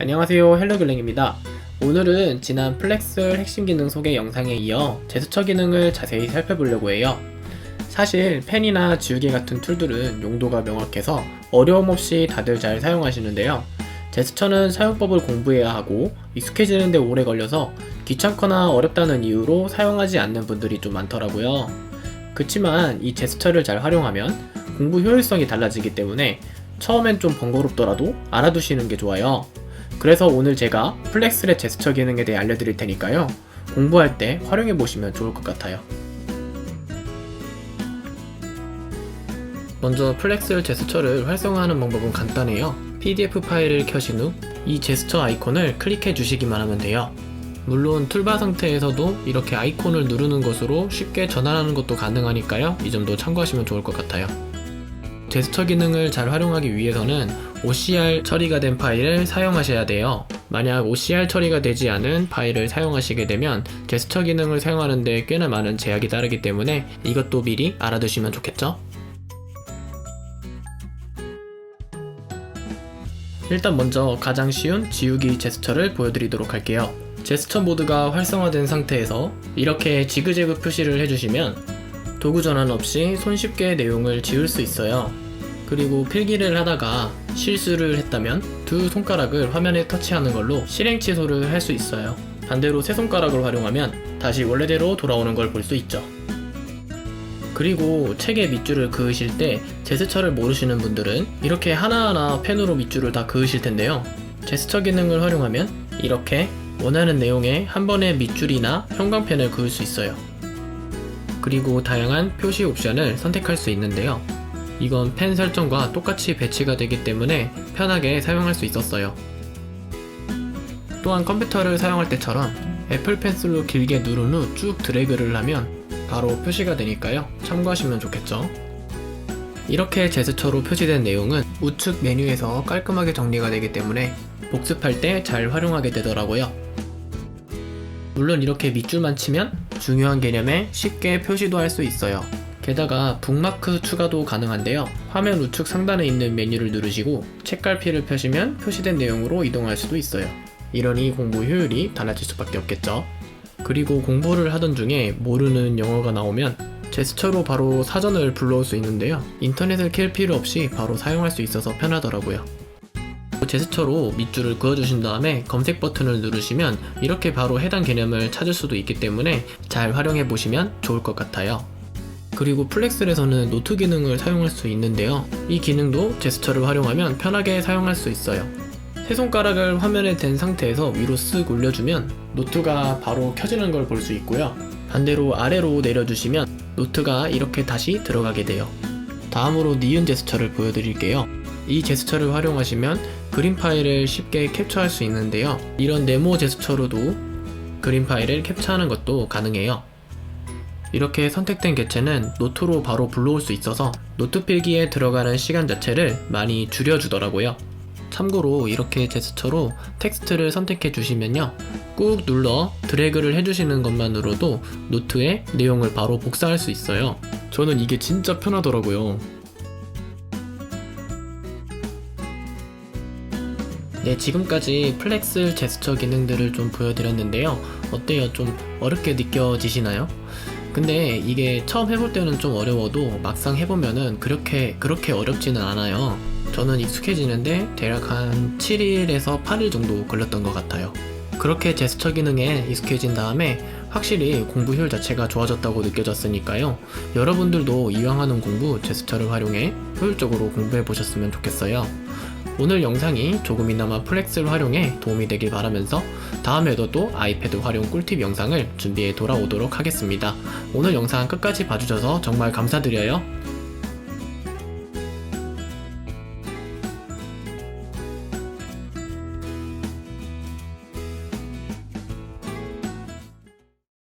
안녕하세요 헬로글랭입니다. 오늘은 지난 플렉슬 핵심 기능 소개 영상에 이어 제스처 기능을 자세히 살펴보려고 해요. 사실 펜이나 지우개 같은 툴들은 용도가 명확해서 어려움 없이 다들 잘 사용하시는데요. 제스처는 사용법을 공부해야 하고 익숙해지는데 오래 걸려서 귀찮거나 어렵다는 이유로 사용하지 않는 분들이 좀 많더라고요. 그치만 이 제스처를 잘 활용하면 공부 효율성이 달라지기 때문에 처음엔 좀 번거롭더라도 알아두시는 게 좋아요. 그래서 오늘 제가 플렉스의 제스처 기능에 대해 알려드릴 테니까요. 공부할 때 활용해 보시면 좋을 것 같아요. 먼저 플렉스 제스처를 활성화하는 방법은 간단해요. PDF 파일을 켜신 후 이 제스처 아이콘을 클릭해 주시기만 하면 돼요. 물론 툴바 상태에서도 이렇게 아이콘을 누르는 것으로 쉽게 전환하는 것도 가능하니까요. 이 점도 참고하시면 좋을 것 같아요. 제스처 기능을 잘 활용하기 위해서는 OCR 처리가 된 파일을 사용하셔야 돼요. 만약 OCR 처리가 되지 않은 파일을 사용하시게 되면 제스처 기능을 사용하는데 꽤나 많은 제약이 따르기 때문에 이것도 미리 알아두시면 좋겠죠? 일단 먼저 가장 쉬운 지우기 제스처를 보여드리도록 할게요. 제스처 모드가 활성화된 상태에서 이렇게 지그재그 표시를 해주시면 도구 전환 없이 손쉽게 내용을 지울 수 있어요. 그리고 필기를 하다가 실수를 했다면 두 손가락을 화면에 터치하는 걸로 실행 취소를 할 수 있어요. 반대로 세 손가락을 활용하면 다시 원래대로 돌아오는 걸 볼 수 있죠. 그리고 책에 밑줄을 그으실 때 제스처를 모르시는 분들은 이렇게 하나하나 펜으로 밑줄을 다 그으실 텐데요. 제스처 기능을 활용하면 이렇게 원하는 내용에 한 번에 밑줄이나 형광펜을 그을 수 있어요. 그리고 다양한 표시 옵션을 선택할 수 있는데요. 이건 펜 설정과 똑같이 배치가 되기 때문에 편하게 사용할 수 있었어요. 또한 컴퓨터를 사용할 때처럼 애플 펜슬로 길게 누른 후 쭉 드래그를 하면 바로 표시가 되니까요. 참고하시면 좋겠죠. 이렇게 제스처로 표시된 내용은 우측 메뉴에서 깔끔하게 정리가 되기 때문에 복습할 때 잘 활용하게 되더라고요. 물론 이렇게 밑줄만 치면 중요한 개념에 쉽게 표시도 할 수 있어요. 게다가 북마크 추가도 가능한데요. 화면 우측 상단에 있는 메뉴를 누르시고 책갈피를 펴시면 표시된 내용으로 이동할 수도 있어요. 이러니 공부 효율이 달라질 수밖에 없겠죠. 그리고 공부를 하던 중에 모르는 영어가 나오면 제스처로 바로 사전을 불러올 수 있는데요. 인터넷을 켤 필요 없이 바로 사용할 수 있어서 편하더라고요. 제스처로 밑줄을 그어주신 다음에 검색 버튼을 누르시면 이렇게 바로 해당 개념을 찾을 수도 있기 때문에 잘 활용해 보시면 좋을 것 같아요. 그리고 플렉슬에서는 노트 기능을 사용할 수 있는데요. 이 기능도 제스처를 활용하면 편하게 사용할 수 있어요. 세 손가락을 화면에 댄 상태에서 위로 쓱 올려주면 노트가 바로 켜지는 걸 볼 수 있고요. 반대로 아래로 내려주시면 노트가 이렇게 다시 들어가게 돼요. 다음으로 니은 제스처를 보여드릴게요. 이 제스처를 활용하시면 그림 파일을 쉽게 캡처할 수 있는데요. 이런 네모 제스처로도 그림 파일을 캡처하는 것도 가능해요. 이렇게 선택된 개체는 노트로 바로 불러올 수 있어서 노트 필기에 들어가는 시간 자체를 많이 줄여주더라고요. 참고로 이렇게 제스처로 텍스트를 선택해 주시면요. 꾹 눌러 드래그를 해주시는 것만으로도 노트에 내용을 바로 복사할 수 있어요. 저는 이게 진짜 편하더라고요. 네, 지금까지 플렉스 제스처 기능들을 좀 보여드렸는데요. 어때요? 좀 어렵게 느껴지시나요? 근데 이게 처음 해볼 때는 좀 어려워도 막상 해보면은 그렇게 그렇게 어렵지는 않아요. 저는 익숙해지는데 대략 한 7일에서 8일 정도 걸렸던 것 같아요. 그렇게 제스처 기능에 익숙해진 다음에 확실히 공부 효율 자체가 좋아졌다고 느껴졌으니까요. 여러분들도 이왕 하는 공부 제스처를 활용해 효율적으로 공부해 보셨으면 좋겠어요. 오늘 영상이 조금이나마 플렉스를 활용해 도움이 되길 바라면서 다음에도 또 아이패드 활용 꿀팁 영상을 준비해 돌아오도록 하겠습니다. 오늘 영상 끝까지 봐주셔서 정말 감사드려요.